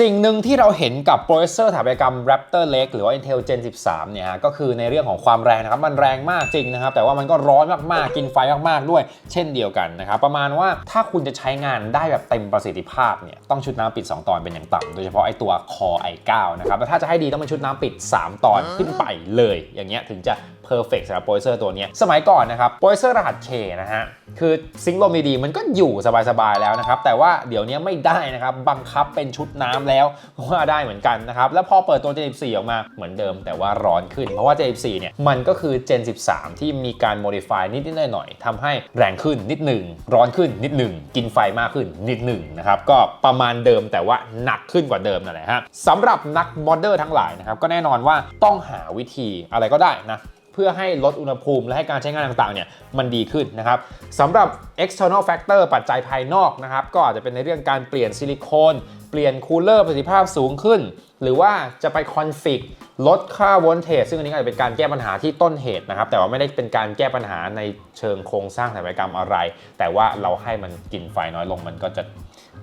สิ่งหนึ่งที่เราเห็นกับโปรเซสเซอร์สถาปัตยกรรม Raptor Lake หรือว่า Intel Gen 13 เนี่ยฮะก็คือในเรื่องของความแรงนะครับ มันแรงมากจริงนะครับ แต่ว่ามันก็ร้อนมากๆ กินไฟมากๆ ด้วย เช่นเดียวกันนะครับ ประมาณว่าถ้าคุณจะใช้งานได้แบบเต็มประสิทธิภาพเนี่ยต้องชุดน้ำปิด 2 ตอนเป็นอย่างต่ำโดยเฉพาะไอตัว Core i9 นะครับแล้วถ้าจะให้ดีต้องเป็นชุดน้ำปิด 3 ตอนขึ้นไปเลย อย่างเงี้ยถึงจะ perfect สำหรับโปรเซอร์ตัวนี้ สมัยก่อนนะครับโปรเซอร์รหัส K นะฮะ คือซิงค์ลมดีๆ มันก็อยู่สบายๆแล้วนะครับ แต่ว่าเดี๋ยวนี้ไม่ได้นะครับ บังคับเป็นชุดน้ำแล้วว่าได้เหมือนกันนะครับ แล้วพอเปิดตัว Gen 14 ออกมาเหมือนเดิม แต่ว่าร้อนขึ้น เพราะว่า Gen 14 เนี่ย มันก็คือ Gen 13 ที่มีการ modify นิดๆหน่อยๆทำให้แรงขึ้นนิดหนึ่งร้อนขึ้นนิดหนึ่งกินไฟมากขึ้นนิดหนึ่งนะครับก็ประมาณเดิมแต่ว่าหนักขึ้นกว่าเดิมนั่นแหละฮะสำหรับนักมอดเดอร์ทั้งหลายนะครับก็แน่นอนว่าต้องหาวิธีอะไรก็ได้นะ เพื่อให้ลดอุณหภูมิและให้การใช้งานต่างๆเนี่ยมันดีขึ้นนะครับสำหรับ external factor ปัจจัยภายนอกนะครับก็อาจจะเป็นในเรื่องการเปลี่ยนซิลิโคนเปลี่ยนคูลเลอร์ประสิทธิภาพสูงขึ้น หรือว่าจะไปคอนฟิกลดค่าโวลเทจซึ่งอันนี้อาจจะเป็นการแก้ปัญหาที่ต้นเหตุนะครับ แต่ว่าไม่ได้เป็นการแก้ปัญหาในเชิงโครงสร้างสถาปัตยกรรมอะไร แต่ว่าเราให้มันกินไฟน้อยลงมันก็จะ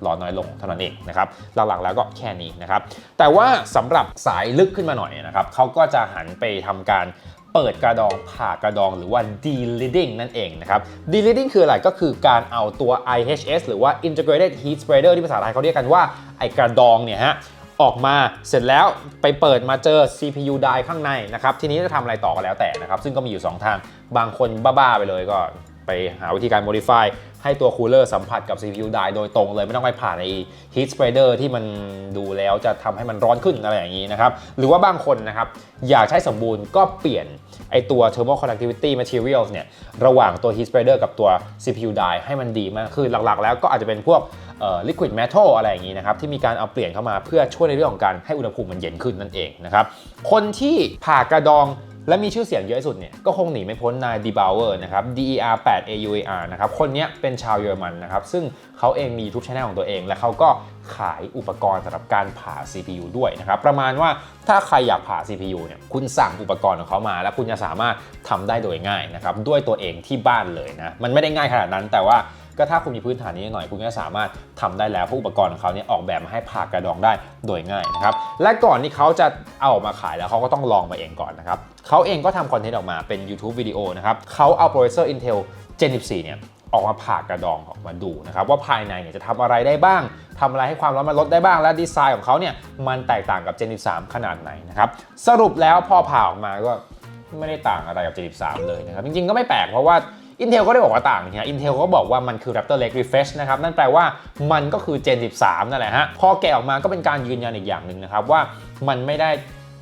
ร้อนน้อยลงเท่านั้นเองนะครับหลักๆแล้วก็แค่นี้นะครับ แต่ว่าสำหรับสายลึกขึ้นมาหน่อยนะครับเขาก็จะหันไปทำการ เปิดกระดองผ่ากระดองหรือว่า de-leading นั่นเองนะครับ de-leading คืออะไรก็คือการเอาตัว IHS หรือว่า integrated heat spreader ที่ภาษาไทยเขาเรียกกันว่าไอกระดองเนี่ยฮะออกมาเสร็จแล้วไปเปิดมาเจอ CPU die ข้างในนะครับ ทีนี้จะทำอะไรต่อก็แล้วแต่นะครับ ซึ่งก็มีอยู่ 2 ทาง บางคนบ้า ๆ ไปเลยก็ ไปหาวิธีการ modify ให้ตัวคูลเลอร์สัมผัสกับ CPU die โดยตรงเลยไม่ต้องไปผ่านใน heat spreader ที่มันดูแล้วจะทำให้มันร้อนขึ้นอะไรอย่างนี้นะครับ หรือว่าบางคนนะครับ อยากใช้สมบูรณ์ก็เปลี่ยนไอตัว thermal conductivity materials เนี่ยระหว่างตัว heat spreader กับตัว CPU die ให้มันดีมากขึ้นหลักๆ แล้วก็อาจจะเป็นพวก liquid metal อะไรอย่างนี้นะครับ ที่มีการเอาเปลี่ยนเข้ามาเพื่อช่วยในเรื่องของการให้อุณหภูมิมันเย็นขึ้นนั่นเองนะครับคนที่ผ่ากระดอง และมีชื่อเสียงเยอะที่สุดเนี่ยก็คงหนีไม่พ้นนายดีบาวเวอร์นะครับ DER 8 AUAR นะครับคนนี้เป็นชาวเยอรมันนะครับซึ่งเขาเองมี YouTube Channel ของตัวเอง และเขาก็ขายอุปกรณ์สำหรับการผ่า CPU ด้วยนะครับประมาณว่าถ้าใครอยากผ่า CPU เนี่ยคุณสั่งอุปกรณ์ของเขามา แล้วคุณจะสามารถทำได้โดยง่ายนะครับด้วยตัวเองที่บ้านเลยนะมันไม่ได้ง่ายขนาดนั้นแต่ว่า ก็ถ้าคุณมีพื้นฐานนี้หน่อยคุณก็สามารถทำได้แล้วเพราะอุปกรณ์ของเขาเนี่ยออกแบบมาให้ผ่ากระดองได้โดยง่ายนะครับและก่อนที่เขาจะเอาออกมาขายแล้วเขาก็ต้องลองมาเองก่อนนะครับเขาเองก็ทำคอนเทนต์ออกมาเป็น YouTube วิดีโอนะครับเขาเอาโปรเซสเซอร์ Intel Gen 14เนี่ยออกมาผ่ากระดองออกมาดูนะครับว่าภายในเนี่ยจะทำอะไรได้บ้างทำอะไรให้ความร้อนมันลดได้บ้าง และดีไซน์ของเขาเนี่ยมันแตกต่างกับ Gen 13 ขนาดไหนนะครับสรุปแล้วพอผ่าออกมาก็ไม่ได้ต่างอะไรกับ Gen 13 เลยนะครับจริงๆก็ไม่แปลกเพราะว่า Intel ก็ได้บอกว่าต่างนะ Intel ก็บอกว่ามันคือ Raptor Lake Refresh นะครับ นั่นแปลว่ามันก็คือ Gen 13 นั่นแหละฮะ พอแกะออกมาก็เป็นการยืนยันอีกอย่างหนึ่งนะครับว่ามันไม่ได้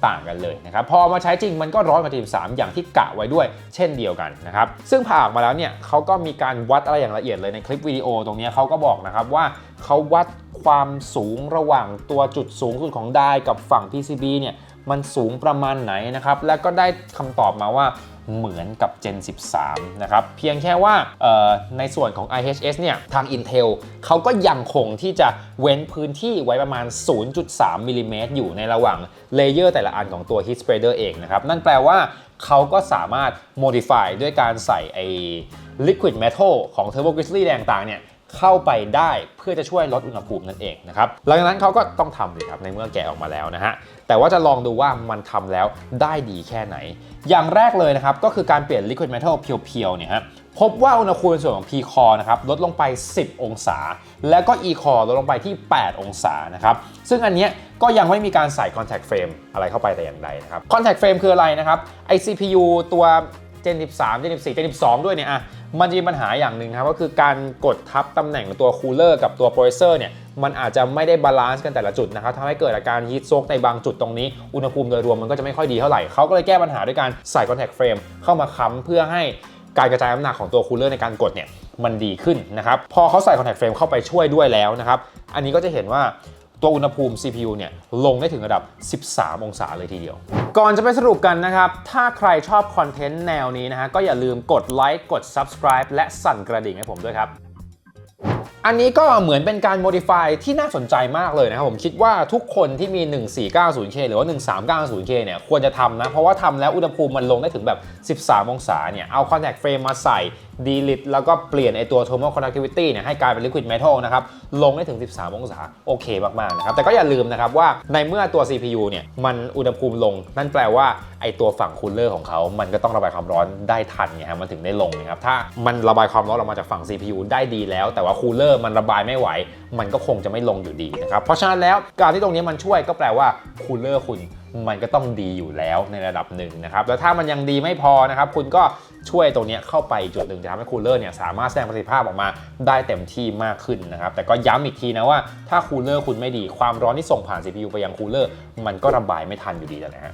ต่างกันเลยนะครับ พอเอามาใช้จริงมันก็ร้อนกว่า13 อย่างที่กะไว้ด้วยเช่นเดียวกันนะครับ ซึ่งผ่าออกมาแล้วเนี่ยเขาก็มีการวัดอะไรอย่างละเอียดเลยในคลิปวิดีโอตรงนี้เขาก็บอกนะครับว่าเขาวัดความสูงระหว่างตัวจุดสูงสุดของไดกับฝั่ง PCB เนี่ย มันสูงประมาณไหนนะครับ แล้วก็ได้คำตอบมาว่าเหมือนกับ Gen 13 นะครับ เพียงแค่ว่าในส่วนของ IHS เนี่ยทาง Intel เขาก็ยังคงที่จะเว้นพื้นที่ไว้ประมาณ 0.3มิลลิเมตรอยู่ในระหว่างเลเยอร์แต่ละอันของตัว heat spreader เองนะครับ นั่นแปลว่าเขาก็สามารถ modify ด้วยการใส่ไอ้ liquid metal ของ Turbo Grizzly แดงต่างเนี่ย เข้าไปได้เพื่อจะช่วยลดอุณหภูมินั่นเองนะครับหลังจากนั้นเขาก็ต้องทำเลยครับในเมื่อแกะออกมาแล้วนะฮะแต่ว่าจะลองดูว่ามันทำแล้วได้ดีแค่ไหน อย่างแรกเลยนะครับก็คือการเปลี่ยน liquid metal เพียวๆเนี่ยฮะพบว่าอุณหภูมิส่วนของ P c o r นะครับลดลงไป 10 องศา แล้วก็ E c o r ลดลงไปที่ 8 องศานะครับซึ่งอันเนี้ยก็ยังไม่มีการใส่ contact frame อะไรเข้าไปแต่อย่างใดนะครับ contact frame คืออะไรนะครับไอ CPU ตัว Gen 13 Gen 14 Gen 12 ด้วยเนี่ยอะมันจะมีปัญหาอย่างหนึ่งครับก็คือการกดทับตำแหน่งตัวคูลเลอร์กับตัวโปรเซอร์เนี่ยมันอาจจะไม่ได้บาลานซ์กันแต่ละจุดนะครับทำให้เกิดอาการฮีทโซกในบางจุดตรงนี้ อุณหภูมิโดยรวมมันก็จะไม่ค่อยดีเท่าไหร่เขาก็เลยแก้ปัญหาด้วยการใส่ contact frame เข้ามาค้ำเพื่อให้การกระจายน้ำหนักของตัวคูลเลอร์ในการกดเนี่ยมันดีขึ้นนะครับพอเขาใส่ contact frame เข้าไปช่วยด้วยแล้วนะครับอันนี้ก็จะเห็นว่าตัวอุณหภูมิ CPU เนี่ยลงได้ถึงระดับ 13 องศาเลยทีเดียว ก่อนจะไปสรุปกันนะครับ ถ้าใครชอบคอนเทนต์แนวนี้นะฮะก็อย่าลืมกดไลค์กด Subscribe และสั่นกระดิ่งให้ผมด้วยครับ อันนี้ก็เหมือนเป็นการ modify ที่น่าสนใจมากเลยนะครับผมคิดว่าทุกคนที่มี 1490K หรือว่า 1390K เนี่ยควรจะทำนะ เพราะว่าทำแล้วอุณหภูมิมันลงได้ถึงแบบ 13 องศาเนี่ย เอา contact frame มาใส่ดีลิทแล้วก็เปลี่ยนไอตัว thermal conductivity เนี่ยให้กลายเป็น liquid metal นะครับ ลงได้ถึง 13 องศา โอเคมาก ๆ นะครับ แต่ก็อย่าลืมนะครับว่าในเมื่อตัว CPU เนี่ยมันอุณหภูมิลง นั่นแปลว่าไอตัวฝั่งคูลเลอร์ของเขามันก็ต้องระบายความร้อนได้ทันไงครับมันถึงได้ลงนะครับถ้ามันระบายความร้อนออกมาจากฝั่ง CPU ได้ดีแล้ว แต่ว่าคูลเลอร์มันระบายไม่ไหว มันก็คงจะไม่ลงอยู่ดีนะครับเพราะฉะนั้นแล้วการที่ตรงนี้มันช่วยก็แปลว่าคูลเลอร์คุณ มันก็ต้องดีอยู่แล้วในระดับหนึ่งนะครับแล้วถ้ามันยังดีไม่พอนะครับคุณก็ช่วยตรงนี้เข้าไปจุดหนึ่งจะทำให้คูลเลอร์เนี่ยสามารถแสดงประสิทธิภาพออกมาได้เต็มที่มากขึ้นนะครับแต่ก็ย้ำอีกทีนะว่าถ้าคูลเลอร์คุณไม่ดีความร้อนที่ส่งผ่าน CPU ไปยังคูลเลอร์มันก็ระบายไม่ทันอยู่ดีนะฮะ